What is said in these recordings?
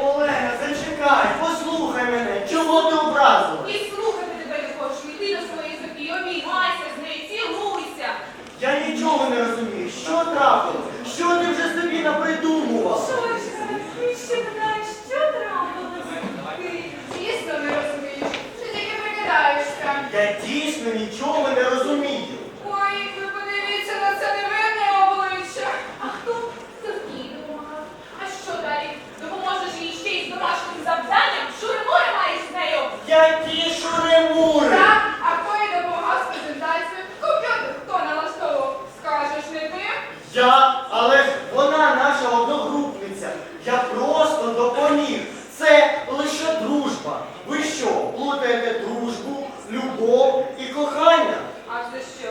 Олена, зачекай, послухай мене, чого ти образила? І слухати тебе не хочу. Йди до своєї Софії, обіймайся з нею, цілуйся. Я нічого не розумію. Що трапилось? Що ти вже собі напридумувала? Ти ще питаєш, що трапилось? Ти дійсно не розумієш, чи тільки прикидаєшся. Я дійсно нічого не розумію. Ой, ви подивіться на це невинне обличчя. А хто Софії допомагав? А що далі? Допоможеш їй ще й з домашнім завданням? Шури-мури маєш з нею? Які шури-мури! Так, а хто їй допомагав з презентацією? Комп'ютер хто налаштовував? Скажеш не ти? Я, але ж вона наша одногрупниця. Я просто допоміг. Це лише дружба. Ви що, плутаєте дружбу, любов і кохання? А це що?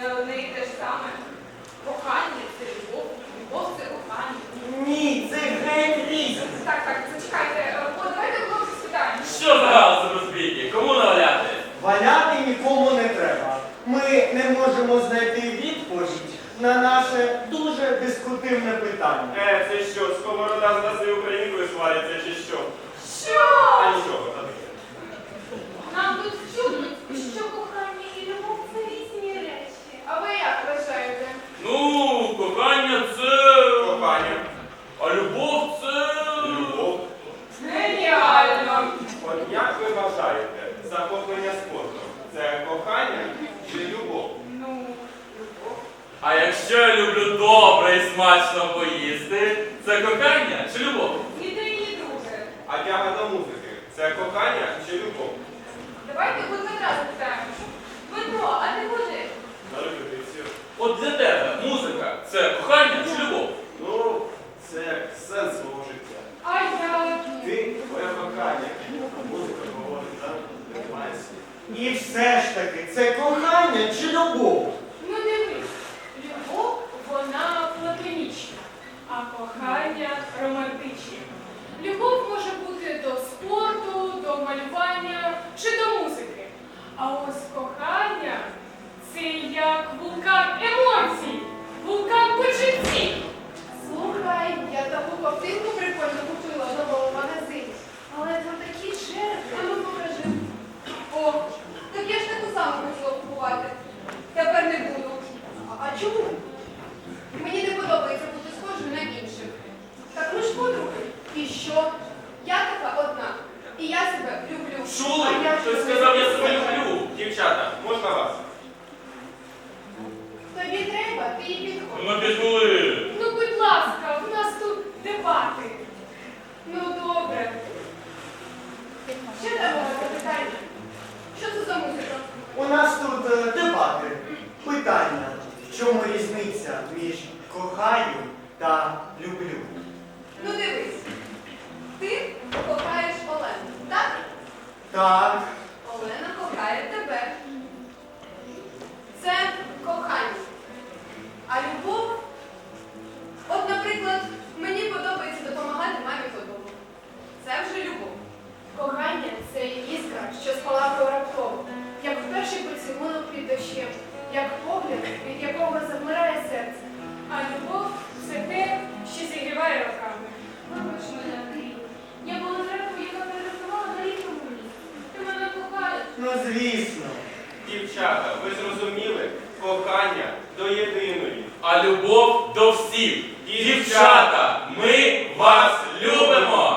Не одне і те ж саме? Кохання це любов, любов це кохання. Ні, це геть різне. Так, так, зачекайте. Е, О, давайте хлопці спитаємо. Що за галас розбійки? Кому наваляти? Валяти нікому не треба. Ми не можемо знайти відповідь на наше дуже дискутивне питання. Е, це що, сковорода з нас і українкою свариться чи що? Що? А нічого, та таке. Нам тут чудить, що кохання і любов це різні речі. А ви як вважаєте? Ну, кохання це. Кохання, А любов це. любов. Геніально! От як ви вважаєте, захоплення спортом це кохання чи любов? А якщо я люблю добре і смачно поїсти, це кохання чи любов? І те, і друге. А тяга до музики це кохання чи любов? Давайте у Дмитра запитаємо. Дмитро, а ти куди? На репетицію. От для тебе музика це кохання чи любов? Ну, це як сенс свого життя. А я... Ти твоє кохання. Музика говорить, так? Немаєшся. І все ж таки, це кохання чи любов? Ну дивись, любов вона платонічна, а кохання романтичне. Любов може бути до спорту, до малювання чи до музики. А ось кохання це як вулкан емоцій, вулкан почуттів. Слухай, я таку ковтинку прикольно купила в новому магазині. Але там такі черги. А ну покажи. О, так я ж таку саму хотіла купувати. Тепер не буду. А, а чому? Мені не подобається бути схожою на інших. Так ми ж подруги. І що? Я така одна. І я себе люблю. Чули? А я Хтось ж сказав, я люблю себе люблю. Дівчата, можна вас? Тобі треба, ти їй підходь. Ну підбули. Ну, будь ласка, в нас тут дебати. Ну добре. Що там у вас за питання? Що це за музика? У нас тут е, дебати, питання. В чому різниця між кохаю та люблю? Ну дивись, ти кохаєш Олену, так? Так, Дівчата, ви зрозуміли? Кохання до єдиної. А любов до всіх. Дівчата, ми вас любимо!